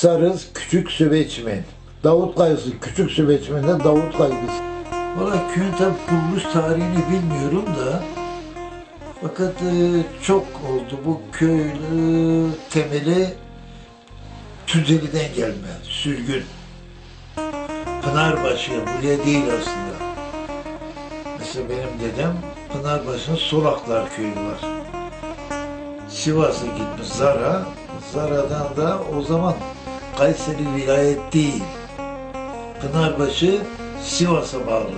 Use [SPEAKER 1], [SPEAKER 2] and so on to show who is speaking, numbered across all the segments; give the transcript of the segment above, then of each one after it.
[SPEAKER 1] Sarız Küçük Süveçmen. Davut Kayısı Küçük Süveçmen'de Davut Kayısı. Valla köyün tabi kuruluş tarihini bilmiyorum da fakat e, çok oldu. Bu köy temeli Tüzeli'den gelme, sürgün. Pınarbaşı, buraya değil aslında. Mesela benim dedem Pınarbaşı'nın Solaklar köyü var. Sivas'a gitmiş Zara. Zara'dan da o zaman Kayseri vilayet değil. Pınarbaşı Sivas'a bağlı.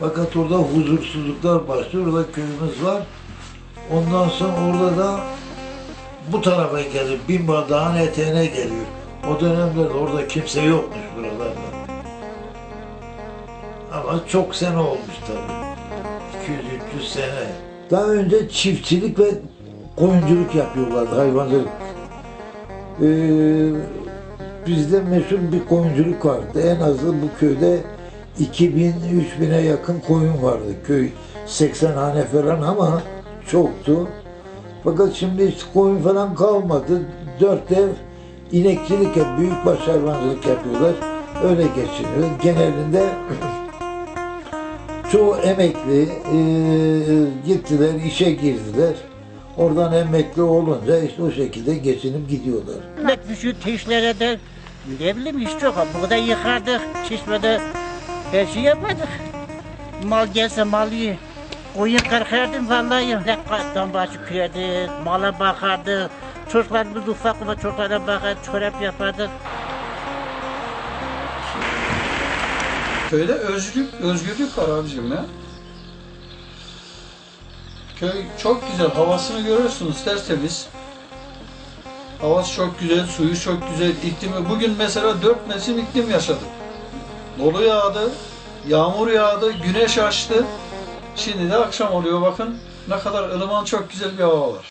[SPEAKER 1] Fakat orada huzursuzluklar başlıyor. Orada köyümüz var. Ondan sonra orada da bu tarafa gelir. Binba Dağı'nın eteğine geliyor. O dönemlerde orada kimse yokmuş buralarda. Ama çok sene olmuş tabii. 200-300 sene. Daha önce çiftçilik ve koyunculuk yapıyorlardı, hayvancılık. Ee, bizde meşhur bir koyunculuk vardı. En azı bu köyde 2000-3000'e yakın koyun vardı. Köy 80 hane falan ama çoktu. Fakat şimdi hiç koyun falan kalmadı. Dört ev inekçilik yap, büyükbaş hayvancılık yapıyorlar. Öyle geçiniyor. Genelinde çoğu emekli e, gittiler, işe girdiler. Oradan emekli olunca işte o şekilde geçinip gidiyorlar.
[SPEAKER 2] Ekmek düşü teşlere de ne bileyim iş çok. Burada yıkardık, çeşmede her şey yapardık. Mal gelse mal ye. Koyun kırkardım vallahi. Ne kattan başı kürerdik, mala bakardık. Çocuklarımız ufak ufak çocuklara bakar, çorap yapardık.
[SPEAKER 3] Köyde özgürlük, özgürlük var abicim ya. Köy çok güzel, havasını görüyorsunuz tertemiz. Havası çok güzel, suyu çok güzel, iklimi. Bugün mesela dört mevsim iklim yaşadık. Dolu yağdı, yağmur yağdı, güneş açtı. Şimdi de akşam oluyor bakın. Ne kadar ılıman çok güzel bir hava var.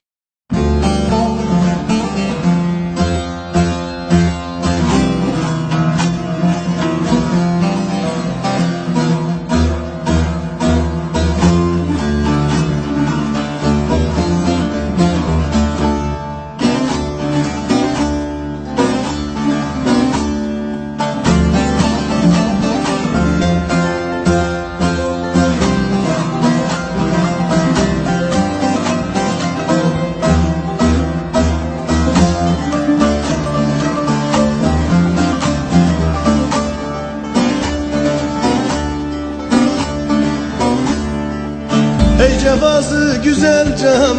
[SPEAKER 4] Ey cefası güzel canım.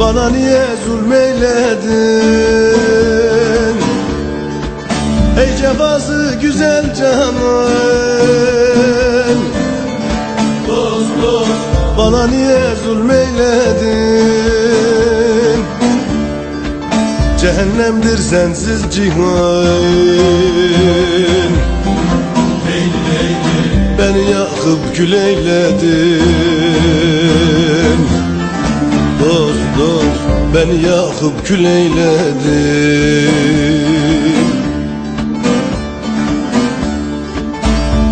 [SPEAKER 4] Bana niye zulmeyledin? Ey cefası güzel canım. Dost Bana niye zulmeyledin? Cehennemdir sensiz cihan yakıp kül eyledin Dost dost beni yakıp kül eyledin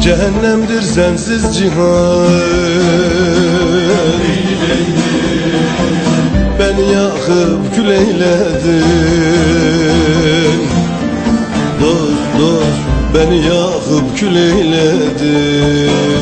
[SPEAKER 4] Cehennemdir sensiz cihan. Beni yakıp kül eyledin Dost dost beni yakıp kül eyledin